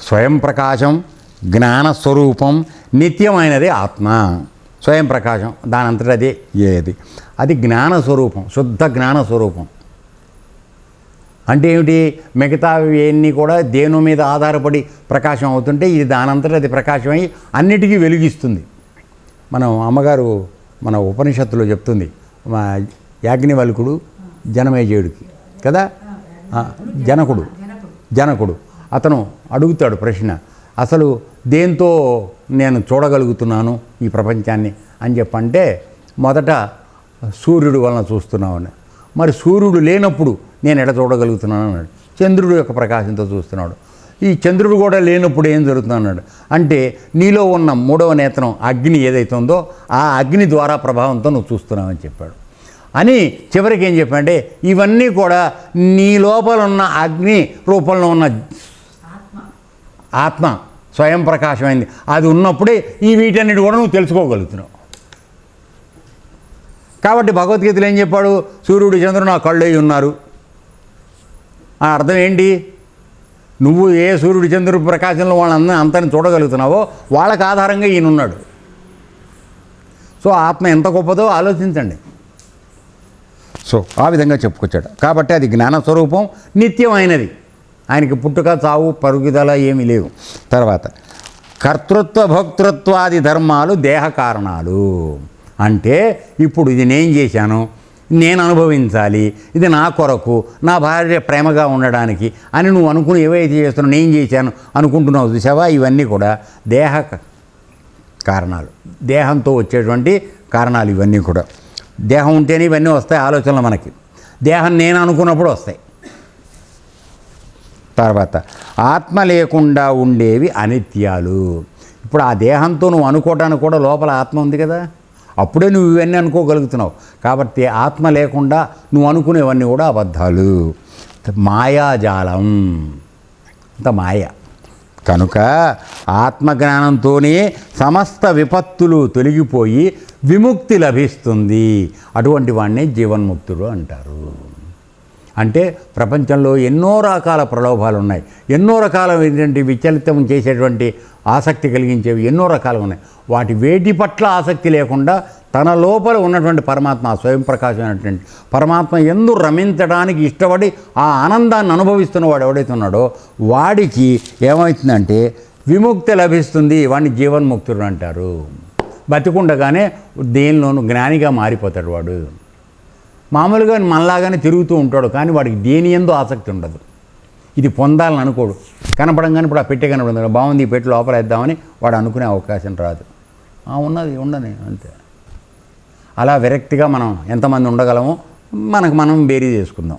స్వయం ప్రకాశం జ్ఞానస్వరూపం నిత్యమైనది ఆత్మ. స్వయం ప్రకాశం దానంతట అదే ఏది? అది జ్ఞానస్వరూపం శుద్ధ జ్ఞానస్వరూపం అంటే ఏమిటి? మిగతావి అన్నీ కూడా దేని మీద ఆధారపడి ప్రకాశం అవుతుంటే ఇది దానంతట అది ప్రకాశమై అన్నిటికీ వెలిగిస్తుంది. మనం అమ్మగారు మన ఉపనిషత్తులో చెప్తుంది మా యాజ్ఞవల్కుడు జనమేజయుడికి కదా? జనకుడు. జనకుడు. అతను అడుగుతాడు ప్రశ్న అసలు దేంతో నేను చూడగలుగుతున్నాను ఈ ప్రపంచాన్ని? అని చెప్పంటే మొదట సూర్యుడు వలన చూస్తున్నామని మరి సూర్యుడు లేనప్పుడు నేను ఎడ చూడగలుగుతున్నాను? అన్నాడు. చంద్రుడు యొక్క ప్రకాశంతో చూస్తున్నాడు. ఈ చంద్రుడు కూడా లేనప్పుడు ఏం జరుగుతుంది? అన్నాడు. అంటే నీలో ఉన్న మూడవ నేత్రం అగ్ని ఏదైతే ఉందో ఆ అగ్ని ద్వారా ప్రభావంతో నువ్వు చూస్తున్నావని చెప్పాడు. అని చివరికి ఏం చెప్పాడంటే ఇవన్నీ కూడా నీ లోపల ఉన్న అగ్ని రూపంలో ఉన్న ఆత్మ స్వయం ప్రకాశమైంది. అది ఉన్నప్పుడే ఈ వీటన్నిటి కూడా నువ్వు తెలుసుకోగలుగుతున్నావు. కాబట్టి భగవద్గీతలో ఏం చెప్పాడు? సూర్యుడు చంద్రుడు నా కళ్ళు అయి ఉన్నారు. ఆ అర్థం ఏంటి? నువ్వు ఏ సూర్యుడు చంద్రుడు ప్రకాశంలో వాళ్ళందరూ అంతని చూడగలుగుతున్నావో వాళ్ళకు ఆధారంగా ఈయనున్నాడు సో ఆత్మ ఎంత గొప్పదో ఆలోచించండి. సో ఆ విధంగా చెప్పుకొచ్చాడు. కాబట్టి అది జ్ఞానస్వరూపం నిత్యమైనది. ఆయనకి పుట్టుక చావు పరుగుదల ఏమీ లేవు. తర్వాత కర్తృత్వ భోక్తృత్వాది ధర్మాలు దేహ కారణాలు. అంటే ఇప్పుడు ఇది నేను చేశాను నేను అనుభవించాలి ఇది నా కొరకు నా భార్య ప్రేమగా ఉండడానికి అని నువ్వు అనుకుని ఏవైతే చేస్తున్నావు నేను చేశాను అనుకుంటున్నావు చూసావా? ఇవన్నీ కూడా దేహ క- కారణాలు. దేహంతో వచ్చేటువంటి కారణాలు ఇవన్నీ కూడా. దేహం ఉంటేనే ఇవన్నీ వస్తాయి ఆలోచనలు మనకి. దేహం నేను అనుకున్నప్పుడు వస్తాయి. తర్వాత ఆత్మ లేకుండా ఉండేవి అనిత్యాలు. ఇప్పుడు ఆ దేహంతో నువ్వు అనుకోవటానికి కూడా లోపల ఆత్మ ఉంది కదా. అప్పుడే నువ్వు ఇవన్నీ అనుకోగలుగుతున్నావు. కాబట్టి ఆత్మ లేకుండా నువ్వు అనుకునేవన్నీ కూడా అబద్ధాలు. మాయాజాలం. అంత మాయ. కనుక ఆత్మజ్ఞానంతోనే సమస్త విపత్తులు తొలగిపోయి విముక్తి లభిస్తుంది. అటువంటి వాడిని జీవన్ముక్తుడు అంటారు. అంటే ప్రపంచంలో ఎన్నో రకాల ప్రలోభాలు ఉన్నాయి. ఎన్నో రకాలైనటువంటి విచలితం చేసేటువంటి ఆసక్తి కలిగించేవి ఎన్నో రకాలు ఉన్నాయి. వాటి వేటి పట్ల ఆసక్తి లేకుండా తన లోపల ఉన్నటువంటి పరమాత్మ స్వయం స్వయం ప్రకాశమైనటువంటి పరమాత్మ ఎందు రమించడానికి ఇష్టపడి ఆ ఆనందాన్ని అనుభవిస్తున్న వాడు ఎవడైతే ఉన్నాడో వాడికి ఏమవుతుందంటే విముక్తి లభిస్తుంది వాడిని జీవన్ముక్తుడు అంటారు. బతికుండగానే దేనిలోనూ జ్ఞానిగా మారిపోతాడు వాడు. మామూలుగా మనలాగానే తిరుగుతూ ఉంటాడు కానీ వాడికి దేని ఎందో ఆసక్తి ఉండదు. ఇది పొందాలని అనుకోడు. కనపడంగానే ఇప్పుడు ఆ పెట్టే కనపడింది బాగుంది ఈ పెట్టి లోపల వేద్దామని వాడు అనుకునే అవకాశం రాదు. "ఆ, ఉన్నది ఉండని అంతే. అలా విరక్తిగా మనం ఎంతమంది ఉండగలమో మనకు మనం బేరీ చేసుకుందాం.